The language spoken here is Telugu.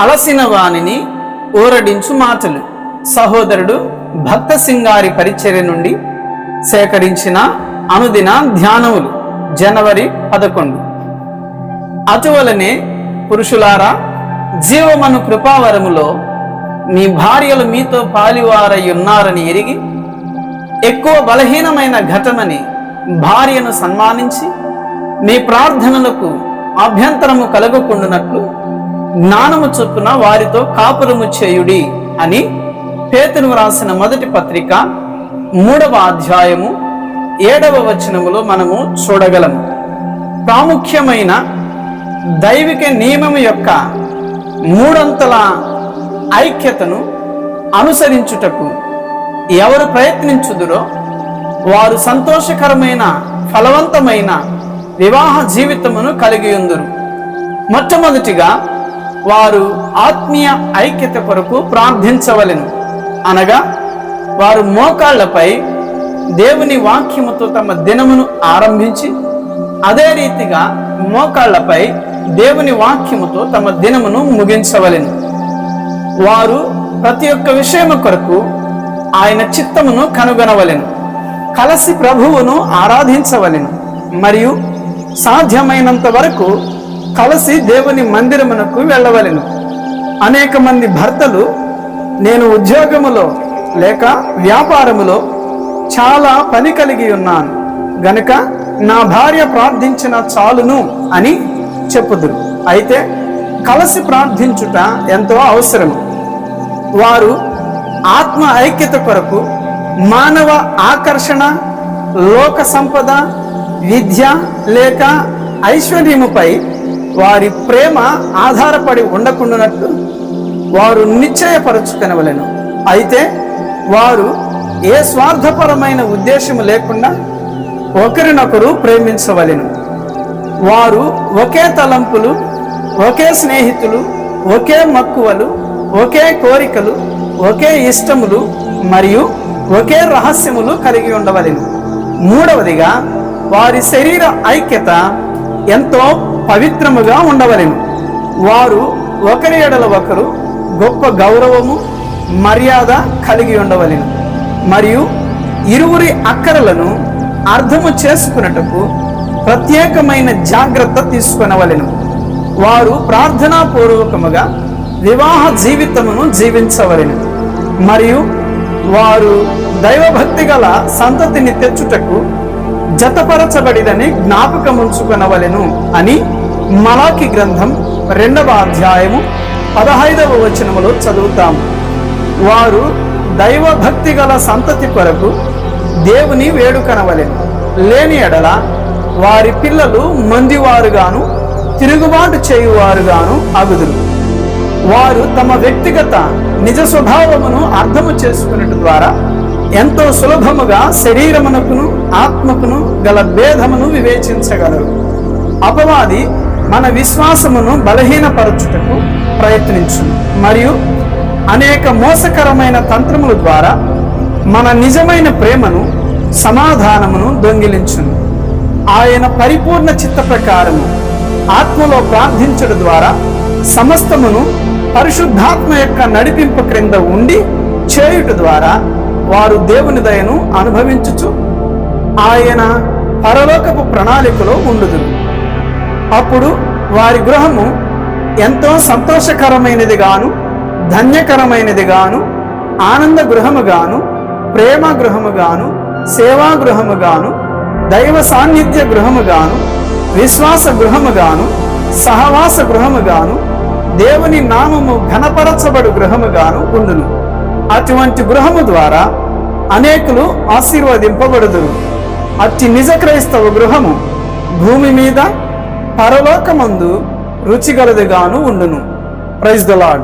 అలసిన వాణిని ఊరడించు మాటలు. సహోదరుడు భక్త సింగారి పరిచర్య నుండి సేకరించిన అనుదిన ధ్యానములు జనవరి పదకొండు. అటువలనే పురుషులారా జీవమను కృపావరములో మీ భార్యలు మీతో పాలివారై ఉన్నారని ఎరిగి ఎక్కువ బలహీనమైన ఘటమని భార్యను సన్మానించి మీ ప్రార్థనలకు అభ్యంతరము కలగకుండానట్లు జ్ఞానము చొప్పున వారితో కాపురము చేయుడి అని పేతును వ్రాసిన మొదటి పత్రిక మూడవ అధ్యాయము ఏడవ వచనములో మనము చూడగలము. ప్రాముఖ్యమైన దైవిక నియమము యొక్క మూడంతల ఐక్యతను అనుసరించుటకు ఎవరు ప్రయత్నించుదురో వారు సంతోషకరమైన ఫలవంతమైన వివాహ జీవితమును కలిగి ఉందరు. మొట్టమొదటిగా వారు ఆత్మీయ ఐక్యత కొరకు ప్రార్థించవలెను. అనగా వారు మోకాళ్ళపై దేవుని వాక్యముతో తమ దినమును ఆరంభించి అదే రీతిగా మోకాళ్ళపై దేవుని వాక్యముతో తమ దినమును ముగించవలెను. వారు ప్రతి ఒక్క విషయము కొరకు ఆయన చిత్తమును కనుగొనవలెను. కలసి ప్రభువును ఆరాధించవలెను. మరియు సాధ్యమైనంత వరకు కలిసి దేవుని మందిరమునకు వెళ్ళవలెను. అనేక మంది భర్తలు నేను ఉద్యోగములో లేక వ్యాపారములో చాలా పని కలిగి ఉన్నాను. గనుక నా భార్య ప్రార్థించిన చాలును అని చెప్పుదురు. అయితే కలిసి ప్రార్థించుట ఎంతో అవసరము. వారు ఆత్మ ఐక్యత కొరకు మానవ ఆకర్షణ లోక సంపద విద్య లేక ఐశ్వర్యముపై వారి ప్రేమ ఆధారపడి ఉండకుండానట్లు వారు నిశ్చయపరచుకొనవలను. అయితే వారు ఏ స్వార్థపరమైన ఉద్దేశము లేకుండా ఒకరినొకరు ప్రేమించవలెను. వారు ఒకే తలంపులు ఒకే స్నేహితులు ఒకే మక్కువలు ఒకే కోరికలు ఒకే ఇష్టములు మరియు ఒకే రహస్యములు కలిగి ఉండవలెను. మూడవదిగా వారి శరీర ఐక్యత ఎంతో పవిత్రముగా ఉండవలెను. వారు ఒకరి ఎడల ఒకరు గొప్ప గౌరవము మర్యాద కలిగి ఉండవలెను. మరియు ఇరువురి అక్కరలను అర్థము చేసుకున్నటకు ప్రత్యేకమైన జాగ్రత్త తీసుకొనవలెను. వారు ప్రార్థనాపూర్వకముగా వివాహ జీవితమును జీవించవలెను. మరియు వారు దైవభక్తి గల సంతతిని తెచ్చుటకు జతపరచబడిదని జ్ఞాపకముంచుకొనవలెను అని మలాకి గ్రంథం రెండవ అధ్యాయము పదహైదవ వచనములో చదువుతాము వారు దైవభక్తి గల సంతతి కొరకు దేవుని వేడుకనవలెను. లేని ఎడల వారి పిల్లలు మందివారుగాను తిరుగుబాటు చేయువారుగాను అగుదురు. వారు తమ వ్యక్తిగత నిజ స్వభావమును అర్థము చేసుకున్నట్టు ద్వారా ఎంతో సులభముగా శరీరమునకును ఆత్మకును గల భేదమును వివేచించగలరు. అపవాది మన విశ్వాసమును బలహీనపరచుటకు ప్రయత్నించును. మరియు అనేక మోసకరమైన తంత్రముల ద్వారా మన నిజమైన ప్రేమను సమాధానమును దొంగిలించును. ఆయన పరిపూర్ణ చిత్త ప్రకారము ఆత్మలో ప్రార్థించడం ద్వారా సమస్తమును పరిశుద్ధాత్మ యొక్క నడిపింపు క్రింద ఉండి చేయుట ద్వారా వారు దేవుని దయను అనుభవించుచు ఆయన పరలోకపు ప్రణాళికలో ఉండుదు అప్పుడు వారి గృహము ఎంతో సంతోషకరమైనది గాను ధన్యకరమైనది గాను ఆనంద గృహము గాను ప్రేమ గృహము గాను సేవా గృహము గాను దైవ సాన్నిధ్య గృహము గాను విశ్వాస గృహము గాను సహవాస గృహము గాను దేవుని నామము ఘనపరచబడు గృహము గాను ఉండును. అటువంటి గృహము ద్వారా అనేకులు ఆశీర్వదింపబడుదురు. అట్టి నిజ క్రైస్తవ గృహము భూమి మీద పరలోకమందు రుచిగలదిగాను ఉండును. Praise the lord